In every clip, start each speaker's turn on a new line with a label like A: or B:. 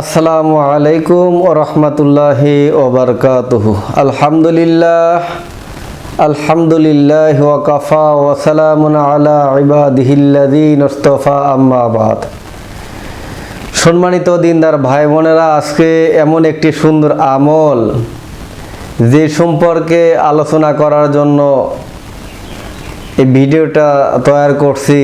A: আসসালামু আলাইকুম ও রহমতুল্লাহি ওবরকাতহ আলহামদুলিল্লাহ আলহামদুলিল্লাহ ওয়াকাফা ওয়াসালামুন আলা ইবাদিহিল্লাদিন ওস্তফা আম্মাবাদ সম্মানিত দিনদার ভাই বোনেরা আজকে এমন একটি সুন্দর আমল যে সম্পর্কে আলোচনা করার জন্য এই ভিডিওটা তৈরি করছি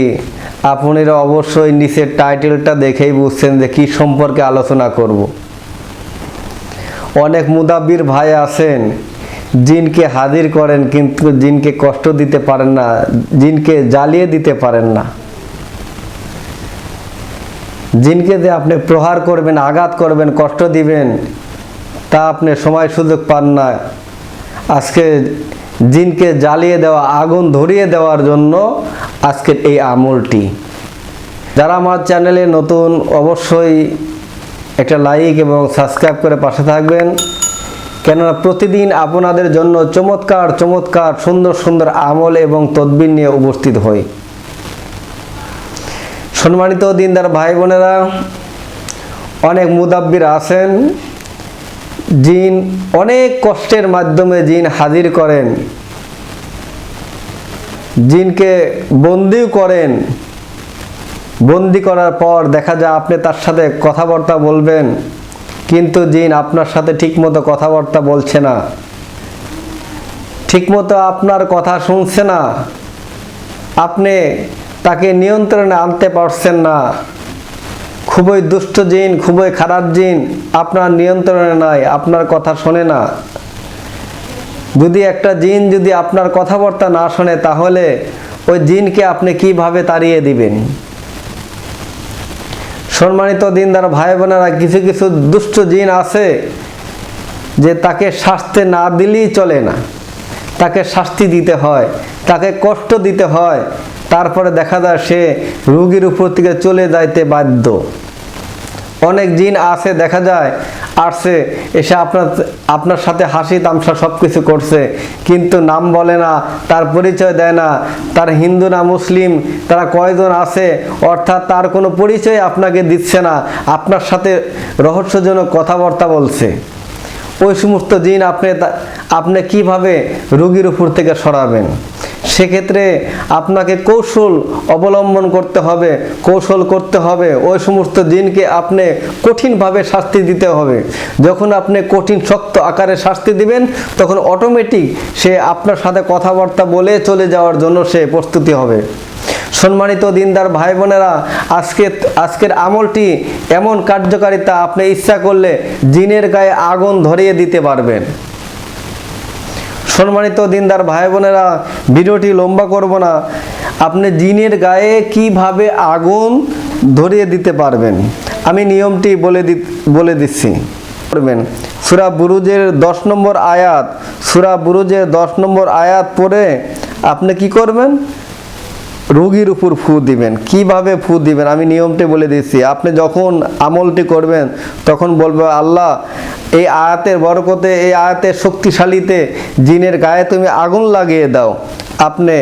A: আপনারা অবশ্যই নিচের টাইটেলটা দেখেই বুঝছেন যে কী সম্পর্কে আলোচনা করব অনেক মুদাব্বির ভাই আছেন জিনকে হাজির করেন কিন্তু জিনকে কষ্ট দিতে পারেন না জিনকে জ্বালিয়ে দিতে পারেন না জিনকে যে আপনি প্রহার করবেন আঘাত করবেন কষ্ট দিবেন তা আপনি সময় সুযোগ পান না আজকে জিনকে জ্বালিয়ে দেওয়া আগুন ধরিয়ে দেওয়ার জন্য আজকের এই আমলটি যারা আমার চ্যানেলে নতুন অবশ্যই একটা লাইক এবং সাবস্ক্রাইব করে পাশে থাকবেন কেননা প্রতিদিন আপনাদের জন্য চমৎকার চমৎকার সুন্দর সুন্দর আমল এবং তদ্বির নিয়ে উপস্থিত হই সম্মানিত দিনদার ভাই বোনেরা অনেক মুদাব্বির আছেন জিন অনেক কষ্টের মাধ্যমে জিন হাজির করেন জিনকে বন্দিও করেন বন্দি করার পর দেখা যায় আপনি তার সাথে কথাবার্তা বলবেন কিন্তু জিন আপনার সাথে ঠিকমতো কথাবার্তা বলছে না ঠিকমতো আপনার কথা শুনছে না আপনি তাকে নিয়ন্ত্রণে আনতে পারছেন না খুবই দুষ্ট জিন খুবই খারাপ জিন আপনার নিয়ন্ত্রণে নাই আপনার কথা শোনে না যদি একটা জিন যদি আপনার কথাবার্তা না শোনে তাহলে ওই জিনকে আপনি কিভাবে তাড়িয়ে দিবেন সম্মানিত দিনদার ভাই বোনেরা কিছু কিছু দুষ্ট জিন আছে যে তাকে শাস্তি না দিলেই চলে না তাকে শাস্তি দিতে হয় তাকে কষ্ট দিতে হয় তারপরে দেখা যায় সে রুগীর উপর থেকে চলে যাইতে বাধ্য অনেক জিন আছে দেখা যায় আসছে এসে আপনার আপনার সাথে হাসি তামসা সব কিছু করছে কিন্তু নাম বলে না তার পরিচয় দেয় না তার হিন্দু না মুসলিম তারা কয়জন আছে অর্থাৎ তার কোনো পরিচয় আপনাকে দিচ্ছে না আপনার সাথে রহস্যজনক কথাবার্তা বলছে ওই সমস্ত জিন আপনি আপনি কীভাবে রুগীর উপর থেকে সরাবেন সেক্ষেত্রে আপনাকে কৌশল অবলম্বন করতে হবে কৌশল করতে হবে ওই সমস্ত দিনকে আপনি কঠিনভাবে শাস্তি দিতে হবে যখন আপনি কঠিন শক্ত আকারে শাস্তি দিবেন তখন অটোমেটিক সে আপনার সাথে কথাবার্তা বলে চলে যাওয়ার জন্য সে প্রস্তুতি হবে সম্মানিত দিনদার ভাই বোনেরা আজকে আজকের আমলটি এমন কার্যকারিতা আপনি ইচ্ছা করলে জিনের গায়ে আগুন ধরিয়ে দিতে পারবেন সম্মানিত দিনদার ভাই বোনেরা ভিডিওটি লম্বা করব না আপনি জিনের গায়ে কিভাবে আগুন ধরিয়ে দিতে পারবেন আমি নিয়মটি বলে দি বলে দিচ্ছি করবেন সুরা বুরুজের দশ নম্বর আয়াত সুরা বুরুজের দশ নম্বর আয়াত পরে আপনি কি করবেন রোগীর উপর ফু দিবেন কিভাবে ফু দিবেন আমি নিয়মটি বলে দিচ্ছি আপনি যখন আমলটি করবেন তখন বলবে আল্লাহ এই আয়াতের বরকতে এই আয়াতের শক্তিশালীতে জিনের গায়ে তুমি আগুন লাগিয়ে দাও আপনি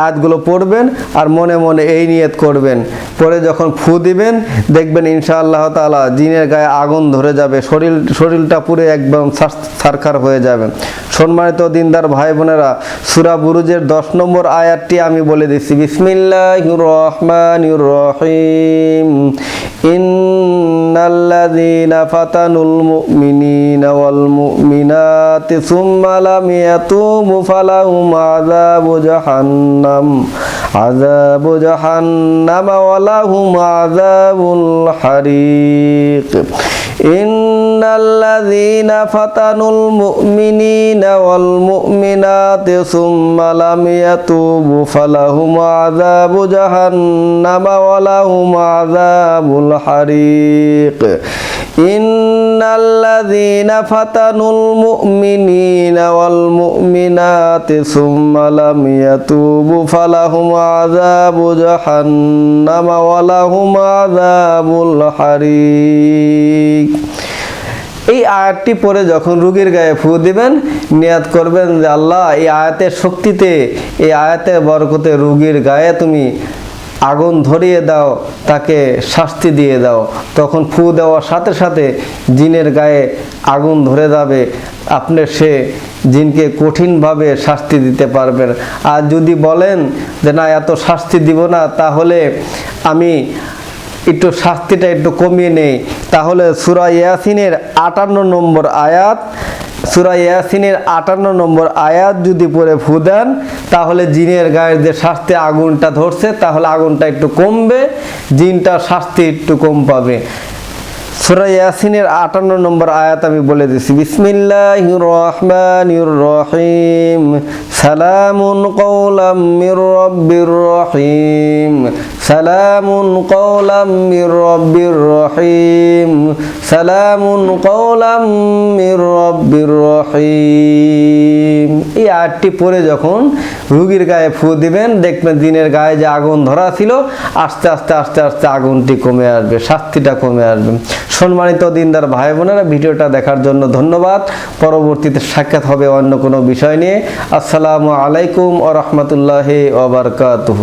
A: আয়াতগুলো পড়বেন আর মনে মনে এই নিয়ত করবেন পরে যখন ফু দিবেন দেখবেন ইনশাআল্লাহ তালা জিনের গায়ে আগুন ধরে যাবে শরীর শরীরটা পুরো একদম সারখার হয়ে যাবে সম্মানিত দিনদার ভাই বোনেরা সুরা বুরুজের দশ নম্বর আয়াতটি আমি বলে দিচ্ছি বিসমিল্লাহ রহমান রহিম ইন্নাল্লাযীনা ফাতানুল মুমিনিনা ওয়াল الآيات ثم لم يتوبوا فلهم عذاب جهنم عذاب جهنم ولهم عذاب الحريق إن الذين فتنوا المؤمنين والمؤمنات ثم لم يتوبوا فلهم عذاب جهنم ولهم عذاب الحريق إن الذين فتنوا المؤمنين والمؤمنات ثم لم يتوبوا فلهم عذاب جهنم ولهم عذاب الحريق এই আয়াতটি পরে যখন রুগীর গায়ে ফু দিবেন নিয়াত করবেন যে আল্লাহ এই আয়াতের শক্তিতে এই আয়াতের বরকতে রুগীর গায়ে তুমি আগুন ধরিয়ে দাও তাকে শাস্তি দিয়ে দাও তখন ফু দেওয়ার সাথে সাথে জিনের গায়ে আগুন ধরে যাবে আপনি সে জিনকে কঠিনভাবে শাস্তি দিতে পারবেন আর যদি বলেন যে না এত শাস্তি দিব না তাহলে আমি একটু শাস্তিটা একটু কমিয়ে নেই তাহলে সুরা ইয়াসিনের আটান্ন নম্বর আয়াত সুরা ইয়াসিনের আটান্ন নম্বর আয়াত যদি পরে ফু দেন তাহলে জিনের গায়ের যে শাস্তি আগুনটা ধরছে তাহলে আগুনটা একটু কমবে জিনটা শাস্তি একটু কম পাবে সুরা ইয়াসিনের আটান্ন নম্বর আয়াত আমি বলে দিছি বিসমিল্লাহ রহমানির রহিম সালামুন কৌলাম রহিম سلام قولا من رب رحيم سلام قولا من رب رحيم এই আটটি পরে যখন রুগীর গায়ে ফু দিবেন দেখবেন দিনের গায়ে যে আগুন ধরা ছিল আস্তে আস্তে আস্তে আস্তে আগুনটি কমে আসবে শাস্তিটা কমে আসবে সম্মানিত দিনদার ভাই বোনেরা ভিডিওটা দেখার জন্য ধন্যবাদ পরবর্তীতে সাক্ষাৎ হবে অন্য কোনো বিষয় নিয়ে আসসালামু আলাইকুম ও রহমতুল্লাহ ওবরকাতহ